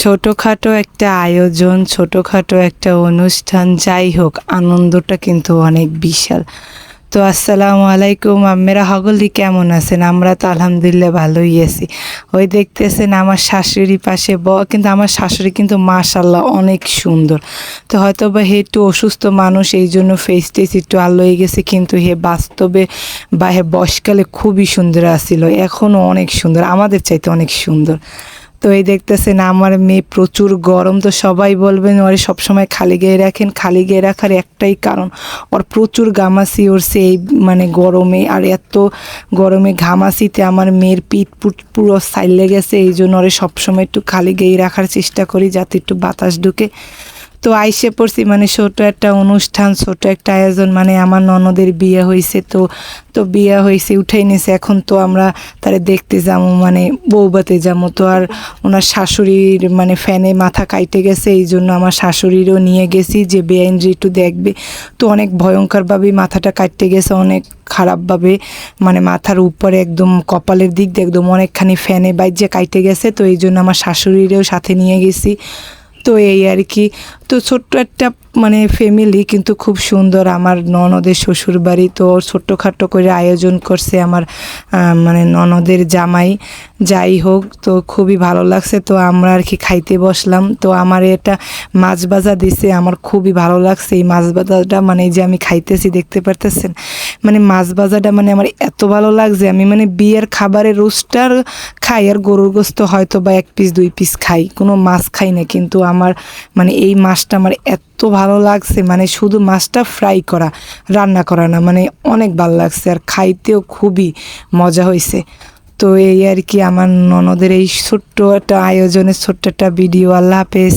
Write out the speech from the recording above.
ছোটোখাটো একটা আয়োজন, ছোটোখাটো একটা অনুষ্ঠান যাই হোক আনন্দটা কিন্তু অনেক বিশাল। তো আসসালামু আলাইকুম আমেরা হগলি কেমন আছেন? আমরা তো আলহামদুলিল্লাহ ভালোই আছি। ওই দেখতেছেন আমার শাশুড়ি পাশে ব, কিন্তু আমার শাশুড়ি কিন্তু মাশাল্লাহ অনেক সুন্দর। তো হয়তো বা হে একটু অসুস্থ মানুষ, এই জন্য ফেস টেস একটু আলো হয়ে গেছে, কিন্তু হে বাস্তবে বা হে বয়সকালে খুবই সুন্দর আসছিল এখনও অনেক সুন্দর, আমাদের চাইতে অনেক সুন্দর। তো এই দেখতেছেন আমার মেয়ে প্রচুর গরম, তো সবাই বলবেন ওরে সবসময় খালি গায়ে রাখেন, খালি গায়ে রাখার একটাই কারণ, ওর প্রচুর ঘামাসি ওরছে এই মানে গরমে, আর এত গরমে ঘামাসিতে আমার মেয়ের পিঠ পুরো সাইলে গেছে এই জন্য ওরে সবসময় একটু খালি গায়ে রাখার চেষ্টা করি যাতে একটু বাতাস ঢুকে। তো আইসে পড়ছি মানে ছোট একটা অনুষ্ঠান, ছোট একটা আয়োজন মানে আমার ননদের বিয়ে হয়েছে তো তো বিয়ে হয়েছে উঠাই নিয়েছে এখন তো আমরা তারে দেখতে যাব মানে বৌবাতে যাব তো আর ওনার শাশুড়ির মানে ফ্যানে মাথা কাইটে গেছে, এই জন্য আমার শাশুড়িরও নিয়ে গেছি, যে বেআইনরি একটু দেখবে। তো অনেক ভয়ঙ্করভাবে মাথাটা কাটতে গেছে, অনেক খারাপভাবে মানে মাথার উপরে একদম কপালের দিক দিয়ে একদম অনেকখানি ফ্যানে বাইজে কাইটে গেছে, তো এই জন্য আমার শাশুড়িরেও সাথে নিয়ে গেছি। তো এই আর কি তো ছোট্ট একটা মানে ফ্যামিলি কিন্তু খুব সুন্দর। আমার ননদের শ্বশুর বাড়ি তো ছোট্টখাট্টো করে আয়োজন করছে আমার মানে ননদের জামাই। যাই হোক, তো খুবই ভালো লাগছে। তো আমরা আর কি খাইতে বসলাম। তো আমার এটা মাছ ভাজা দিছে, আমার খুবই ভালো লাগছে। এই মাছ ভাজাটা মানে যে আমি খাইতেছি, দেখতে পারতেছেন? মানে মাছ ভাজাটা মানে আমার এত ভালো লাগছে। আমি মানে বিয়ের খাবারের রোস্টার খাই আর গরুর গোস্ত হয়তো বা এক পিস দুই পিস খাই। কোনো মাছ খাই না, কিন্তু আমার মানে এই মাছটা আমার এত ভালো লাগছে মানে শুধু মাছটা ফ্রাই করা, রান্না করা না মানে অনেক ভালো লাগছে আর খাইতেও খুবই মজা হয়েছে তো এই আর কি আমার ননদের এই ছোট্ট একটা আয়োজনের ছোট্ট একটা ভিডিও, আল্লাহ হাফেজ।